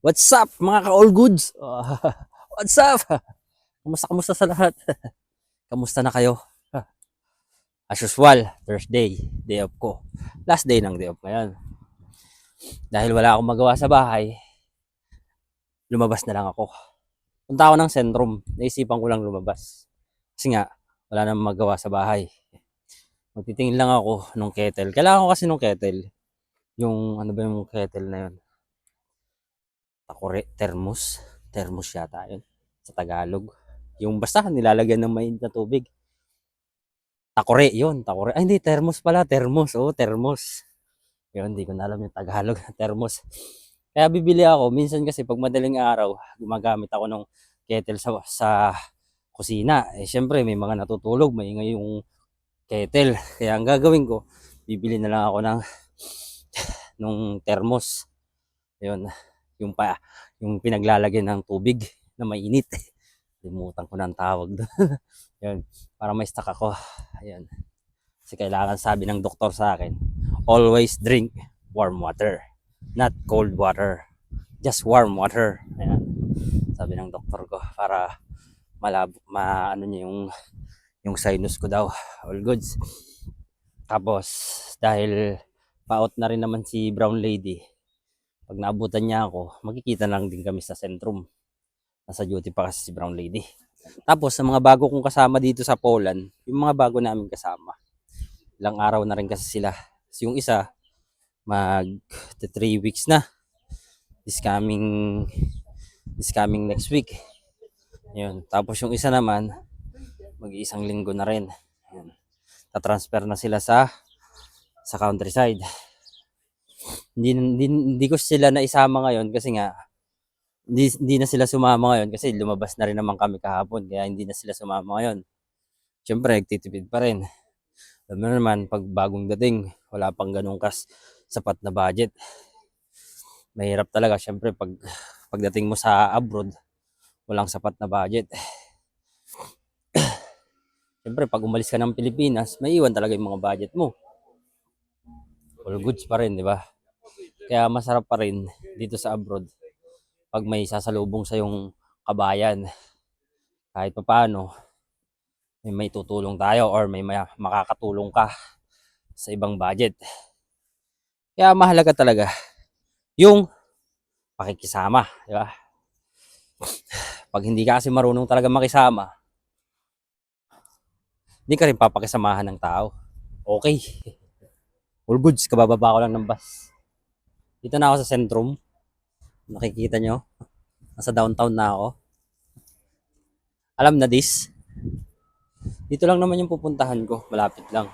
What's up mga ka-all goods? What's up? Kumusta kumusta sa lahat? Kamusta na kayo? As usual, Thursday, day off ko. Last day ng day off ngayon. Dahil wala akong magawa sa bahay, lumabas na lang ako. Punta ako ng sentrum, naisipan ko lang lumabas. Kasi nga, wala nang magawa sa bahay. Magtitingin lang ako nung kettle. Kailangan ko kasi nung kettle. Yung, ano ba yung kettle na yun? Takore, thermos. Thermos yata yun. Sa Tagalog. Yung basta nilalagyan ng mainit na tubig. Takore, yun. Takore. Ay, hindi. Thermos pala. Thermos. Oo, thermos. Yun, hindi ko na alam yung Tagalog. thermos. Kaya bibili ako. Minsan kasi pag madaling araw, gumagamit ako ng kettle sa, sa kusina. Eh, syempre, may mga natutulog. May ingay yung kettle. Kaya ang gagawin ko, bibili na lang ako ng nung thermos. Yun. Yung pa, yung pinaglalagyan ng tubig na mainit. Limutan ko na tawag doon. Yun. Para may stock ako. Ayan. Kasi kailangan sabi ng doktor sa akin, always drink warm water. Not cold water. Just warm water. Ayan. Sabi ng doktor ko para malab ma ano niya yung yung sinus ko daw. All goods. Tapos dahil paot na rin naman si Brown Lady. Pag naabutan niya ako, makikita lang din kami sa sentrum. Nasa duty pa kasi si Brown Lady. Tapos sa mga bago kong kasama dito sa Poland, yung mga bago namin kasama, ilang araw na rin kasi sila. So, yung isa, mag 3 weeks na. This coming this coming next week. Yun. Tapos yung isa naman, mag-iisang linggo na rin. Yun. Ta-transfer na sila sa sa countryside. Hindi, hindi, hindi ko sila naisama ngayon kasi nga hindi, hindi na sila sumama ngayon kasi lumabas na rin naman kami kahapon kaya hindi na sila sumama ngayon. Siyempre, nagtitipid pa rin. Alam naman, pag bagong dating, wala pang ganun kas sapat na budget. Mahirap talaga, siyempre, pag pagdating mo sa abroad, walang sapat na budget. siyempre, pag umalis ka ng Pilipinas, may iwan talaga yung mga budget mo. All goods pa rin, di ba? Kaya masarap pa rin dito sa abroad pag may sasalubong sa yung kabayan. Kahit pa paano, may may tutulong tayo or may ma- makakatulong ka sa ibang budget. Kaya mahalaga talaga yung pakikisama, di ba? Pag hindi ka kasi marunong talaga makisama, hindi ka rin papakisamahan ng tao. Okay. All goods, kabababa ko lang ng bus. Dito na ako sa sentrum. Nakikita nyo? Nasa downtown na ako. Alam na this? Dito lang naman yung pupuntahan ko. Malapit lang.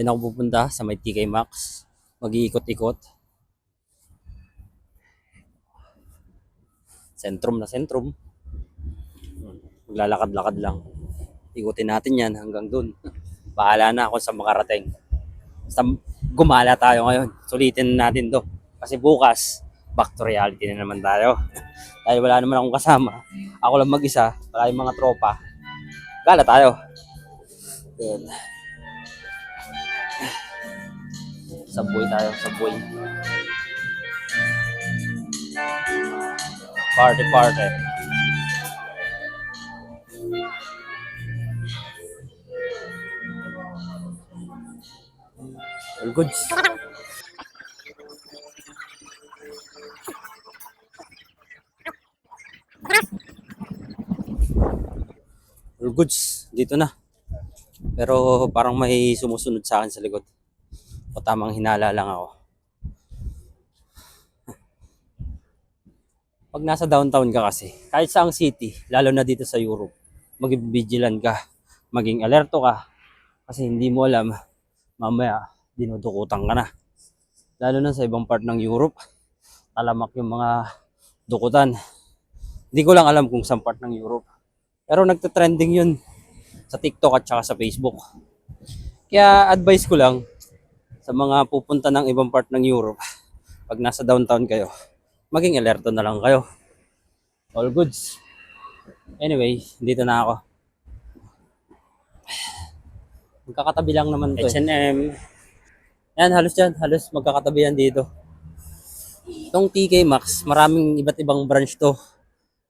Diyan ako pupunta sa may TK Maxx. Mag-iikot-ikot. Sentrum na sentrum. Maglalakad-lakad lang. Ikutin natin yan hanggang dun. Bahala na ako sa makarating. Basta gumala tayo ngayon. Sulitin natin to. Kasi bukas, back to reality na naman tayo. Dahil wala naman akong kasama. Ako lang mag-isa. Wala yung mga tropa. Gala tayo. Yun. Saboy tayo, saboy. Party, party. All goods. All goods. Dito na. Pero parang may sumusunod sa akin sa likod. O tamang hinala lang ako. Pag nasa downtown ka kasi, kahit saang city, lalo na dito sa Europe, maging vigilant ka, maging alerto ka, kasi hindi mo alam, mamaya, dinudukutan ka na. Lalo na sa ibang part ng Europe, talamak yung mga dukutan. Hindi ko lang alam kung saan part ng Europe. Pero nagte-trending yun sa TikTok at saka sa Facebook. Kaya advice ko lang sa mga pupunta ng ibang part ng Europe, pag nasa downtown kayo, maging alerto na lang kayo. All goods. Anyway, dito na ako. Magkakatabi lang naman to. eh. H&M. Yan, halos yan. Halos magkakatabi yan dito. Itong TK Maxx, maraming iba't ibang branch to.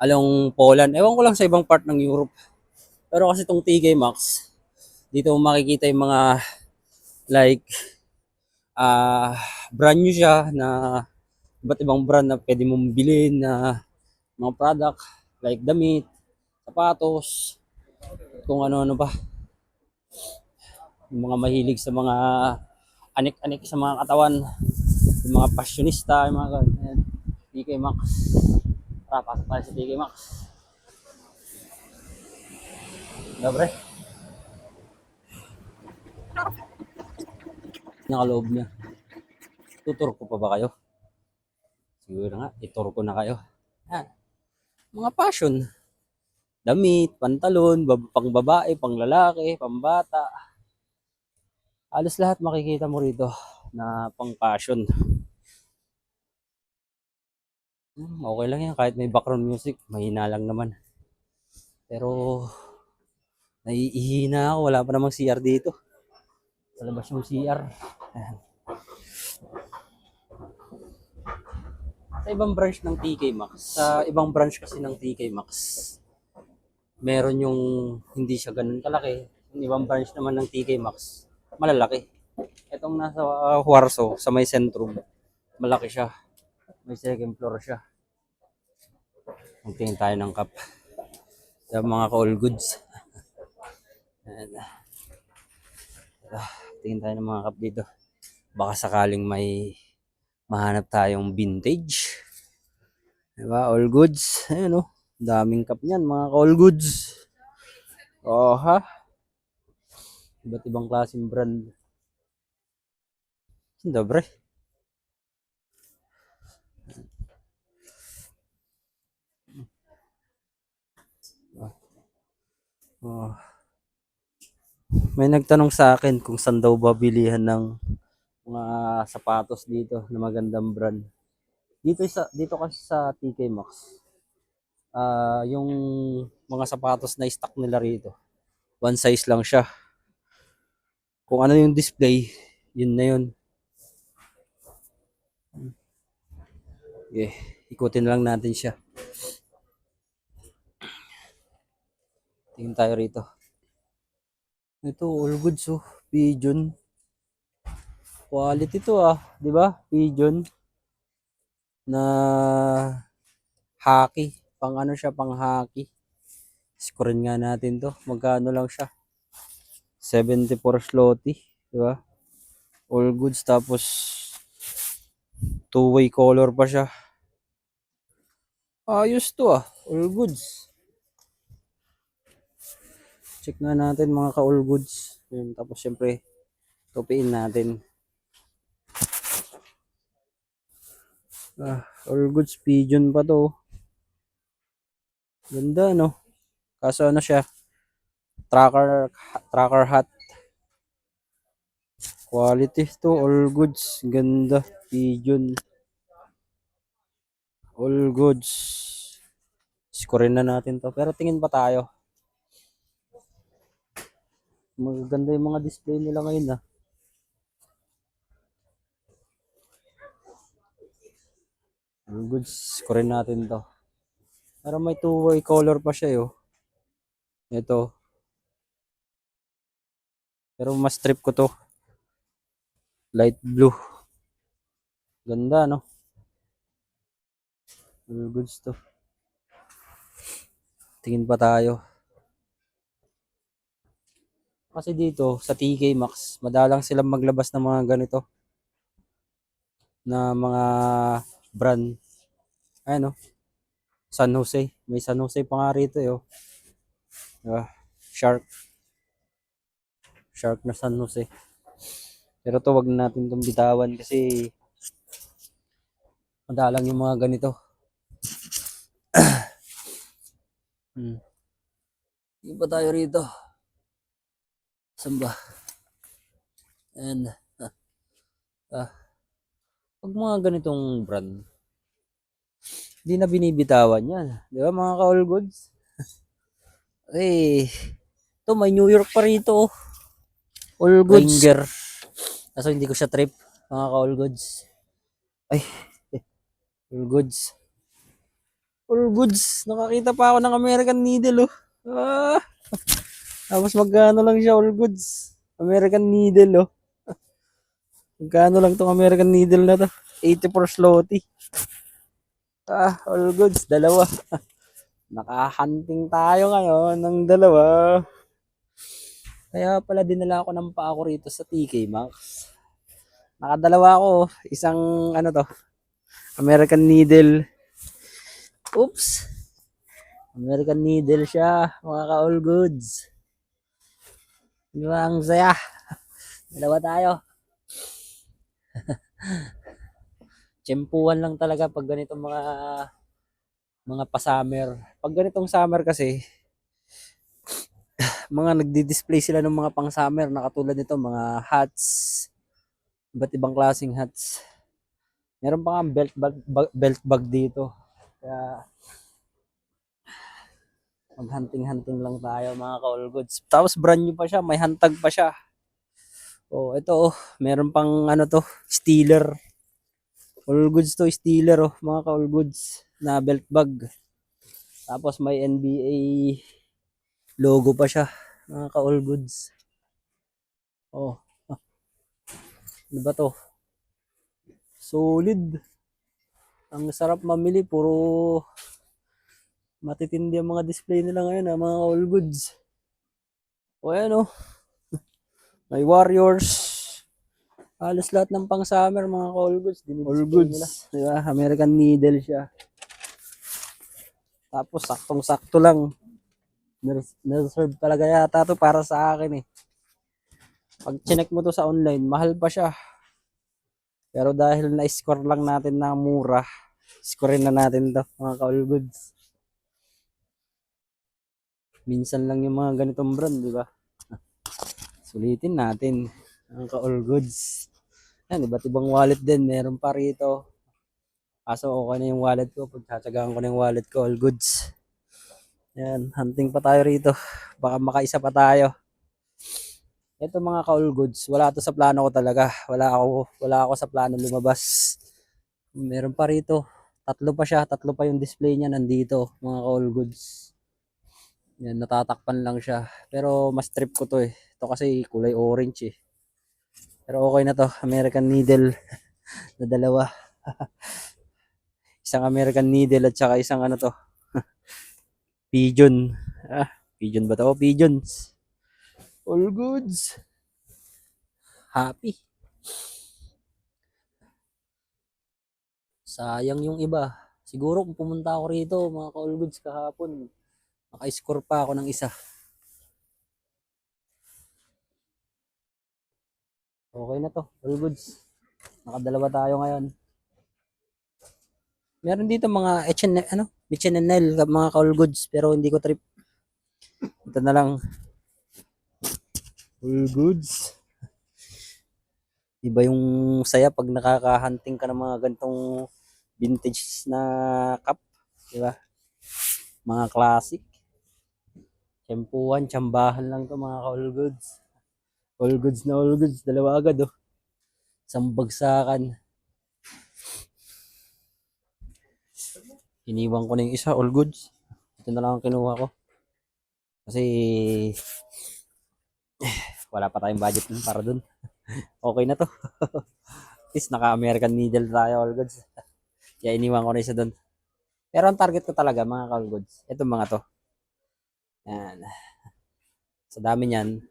Along Poland. Ewan ko lang sa ibang part ng Europe. Pero kasi itong TK Maxx, dito mo makikita yung mga like ah brand new siya na iba't ibang brand na pwede mong bilhin na mga product like damit, sapatos, kung ano-ano pa. Yung mga mahilig sa mga anik-anik sa mga katawan, yung mga fashionista, yung mga ganun. Ayan. TK Maxx. Tara, pasok tayo sa TK Maxx. Dobre. Nakaloob niya. Tutur ko pa ba kayo? Siguro nga, itur ko na kayo. Yan. Mga fashion. Damit, pantalon, bab- pang babae, pang lalaki, pang bata. Halos lahat makikita mo rito na pang fashion. Hmm, okay lang yan kahit may background music, mahina lang naman. Pero naiihina ako, wala pa namang CR dito. Sa labas yung CR. Sa ibang branch ng TK Maxx, sa ibang branch kasi ng TK Maxx, meron yung hindi siya ganun kalaki. Yung ibang branch naman ng TK Maxx, malalaki. Itong nasa uh, Huarso, sa may sentrum, malaki siya. May second floor siya. Magtingin tayo ng cup. Sa mga ka-all goods. Ayan. Ah, tingin tayo ng mga cup dito. Baka sakaling may mahanap tayong vintage. Diba? All goods. Ayan o. Daming cup niyan, mga ka-all goods. Oh, ha? Iba't ibang klaseng brand. Dobre. Oh. May nagtanong sa akin kung saan daw ba bilihan ng mga sapatos dito na magandang brand. Dito sa dito kasi sa TK Maxx. Ah, yung mga sapatos na stock nila rito. One size lang siya. Kung ano yung display, yun na yun. Okay, ikutin lang natin siya. Tingin tayo rito. Ito, all goods oh. Pigeon. Quality to ah. ba? Pigeon. Na hockey. Pang ano siya, pang hockey. Scorein nga natin to. Magkano lang siya? 74 slotty. Ba? All goods. Tapos, two-way color pa siya. Ayos to ah. All goods. Check nga natin mga ka-all goods. Yun, tapos syempre, tupiin natin. Ah, all goods pigeon pa to. Ganda no. Kaso ano siya? Tracker tracker hat. Quality to all goods. Ganda pigeon. All goods. Scorein na natin to. Pero tingin pa tayo. Magaganda yung mga display nila ngayon ah. Goods, scorein natin to. Pero may two-way color pa siya yo. Ito. Pero mas trip ko to. Light blue. Ganda no? Goods to. Tingin pa tayo. Kasi dito sa TK Maxx, madalang silang maglabas ng mga ganito na mga brand. Ayan oh. San Jose. May San Jose pa nga rito eh. Oh. Ah, shark. Shark na San Jose. Pero to wag na natin itong bitawan kasi madalang yung mga ganito. hmm. Pa tayo rito. Saan ba? And, ah, ah, pag mga ganitong brand, hindi na binibitawan yan. Di ba mga ka-all goods? eh, to may New York pa rito. oh. All goods. Ranger. Kaso hindi ko siya trip, mga ka-all goods. Ay, eh, All goods. All goods. Nakakita pa ako ng American Needle, oh. Ah. Tapos magkano lang siya, all goods. American Needle, oh. Magkano lang tong American Needle na to? 84 slotty. Ah, all goods. Dalawa. Nakahunting tayo ngayon ng dalawa. Kaya pala dinala ako ng paa ko rito sa TK Maxx. Nakadalawa ako. Isang ano to. American Needle. Oops. American Needle siya. Mga ka-all goods. Di ba ang saya? Dalawa tayo. Tsempuhan lang talaga pag ganitong mga mga pa-summer. Pag ganitong summer kasi, mga nagdi-display sila ng mga pang-summer na katulad nito, mga hats, iba't ibang klaseng hats. Meron pa nga belt bag, belt bag dito. Kaya mag-hunting-hunting lang tayo mga ka-all goods. Tapos brand new pa siya, may hantag pa siya. Oh, ito oh, meron pang ano to, Steeler. All goods to, Steeler oh, mga ka-all goods na belt bag. Tapos may NBA logo pa siya, mga ka-all goods. Oh. ah. Ano ba to? Solid. Ang sarap mamili, puro matitindi ang mga display nila ngayon, ah, mga all goods. O ayan oh. May Warriors. Halos lahat ng pang summer mga all goods. All goods. Nila. Diba? American Needle siya. Tapos saktong-sakto lang. Nare- Reserve talaga yata to para sa akin eh. Pag chinek mo to sa online, mahal pa siya. Pero dahil na-score lang natin na mura, scorein na natin to mga ka-all goods. Minsan lang yung mga ganitong brand, di ba? Sulitin natin ang ka-all goods. Yan, iba't ibang wallet din. Meron pa rito. Kaso okay na yung wallet ko. Pagtsatsagaan ko na yung wallet ko, all goods. Yan, hunting pa tayo rito. Baka makaisa pa tayo. Ito mga ka-all goods, wala to sa plano ko talaga. Wala ako, wala ako sa plano lumabas. Meron pa rito. Tatlo pa siya, tatlo pa yung display niya nandito, mga ka-all goods. Yan, natatakpan lang siya. Pero mas trip ko to eh. Ito kasi kulay orange eh. Pero okay na to, American Needle na dalawa. isang American Needle at saka isang ano to, Pigeon. Ah, pigeon ba to? Pigeons. All goods. Happy. Sayang yung iba. Siguro kung pumunta ako rito, mga ka-all goods kahapon, maka-score pa ako ng isa. Okay na to, all goods. Nakadalawa tayo ngayon. Meron dito mga H&M, ano, H&L, mga ka-all goods, pero hindi ko trip. Ito na lang. All goods. Iba yung saya pag nakaka-hunting ka ng mga gantong vintage na cup. Di ba? Mga classic. Tsempuhan, tsambahan lang to mga ka-all goods. All goods na all goods. Dalawa agad oh. Isang bagsakan. Iniwan ko na yung isa, all goods. Ito na lang ang kinuha ko. Kasi wala pa tayong budget dun para dun. okay na to. At least naka-American Needle tayo, all goods. Kaya iniwan ko na isa dun. Pero ang target ko talaga, mga all goods, ito mga to. Yan. Sa dami niyan,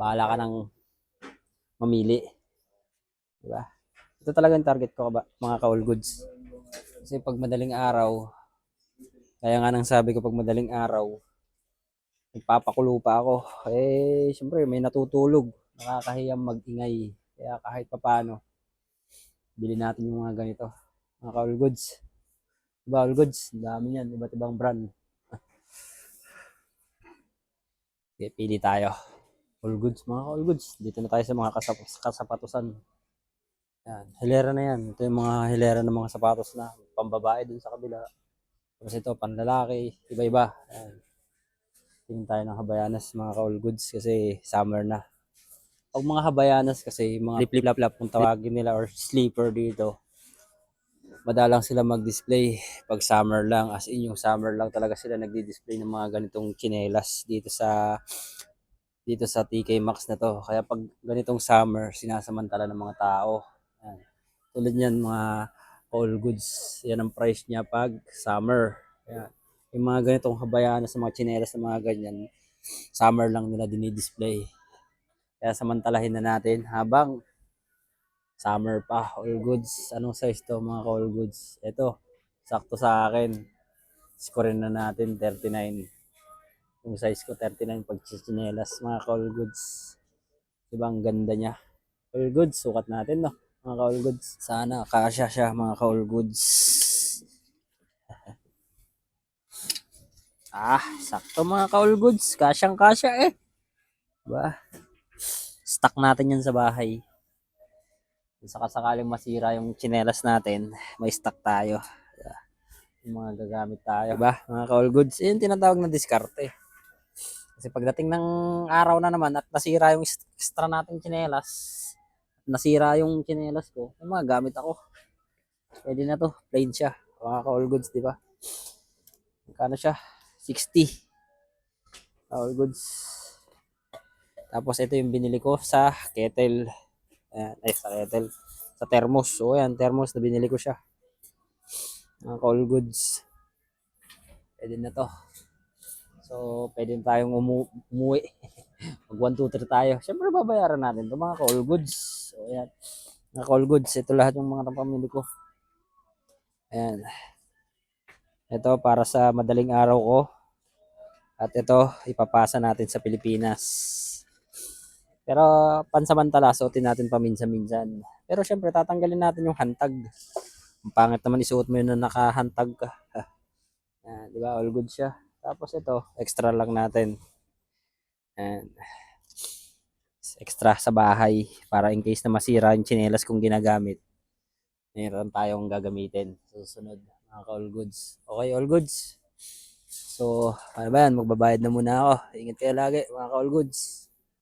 bahala ka ng mamili. Diba? Ito talaga yung target ko, mga ka-all goods. Kasi pag madaling araw, kaya nga nang sabi ko pag madaling araw, nagpapakulo pa ako. Eh, syempre may natutulog. Nakakahiyang magingay. Kaya kahit papano, bili natin yung mga ganito. Mga ka-all goods. Diba, all goods? Dami yan. Iba't ibang brand. Okay, pili tayo. All goods, mga all goods. Dito na tayo sa mga kasap kasapatusan. Yan, hilera na yan. Ito yung mga hilera ng mga sapatos na pambabae dun sa kabila. Tapos ito, panlalaki, iba-iba. Tingin tayo ng habayanas, mga ka-all goods, kasi summer na. Pag mga habayanas kasi, mga flip-flop kung tawagin nila or sleeper dito, madalang sila mag-display pag summer lang. As in, yung summer lang talaga sila nagdi-display ng mga ganitong chinelas dito sa dito sa TK Maxx na to. Kaya pag ganitong summer, sinasamantala ng mga tao. Yan. Tulad niyan, mga all goods. Yan ang price niya pag summer. Yan. Yung mga ganitong habayaan sa mga chinelas na mga ganyan, summer lang nila dinidisplay. Kaya samantalahin na natin habang summer pa, all goods. Anong size to mga all goods? Ito, sakto sa akin. Scorein na natin 39. Yung size ko 39 pag chinelas, mga all goods. Diba ang ganda niya? All goods, sukat natin no. Mga all goods. Sana kasya siya mga all goods. ah, sakto mga all goods. Kasyang kasya eh. Diba? Stock natin yan sa bahay. Kung sakasakaling masira yung chinelas natin, may stock tayo. Yung mga gagamit tayo. Diba? Mga ka-all goods. Yun tinatawag na diskarte. Kasi pagdating ng araw na naman at nasira yung extra nating chinelas, nasira yung chinelas ko, yung mga gamit ako. Pwede na to. Plain siya. Mga ka-all goods, di ba? Magkano siya? 60. All goods. Tapos ito yung binili ko sa kettle. Ayan, ay sa kettle. Sa thermos. So ayan, thermos na binili ko siya. Mga all goods. Pwede na to. So, pwede tayong umu umuwi. Mag 1, 2, 3 tayo. Siyempre, babayaran natin ito mga call goods. So, ayan. Mga call goods. Ito lahat yung mga pamili ko. Ayan. Ito para sa madaling araw ko. At ito, ipapasa natin sa Pilipinas. Pero pansamantala, suotin natin paminsan-minsan. Pero syempre, tatanggalin natin yung hantag. Ang pangit naman isuot mo yun na nakahantag ka. Yan, di ba? All good siya. Tapos ito, extra lang natin. And extra sa bahay para in case na masira yung chinelas kong ginagamit. Meron tayong gagamitin sa susunod. Mga all goods. Okay, all goods. So, ano ba yan? Magbabayad na muna ako. Ingat kayo lagi, mga all goods.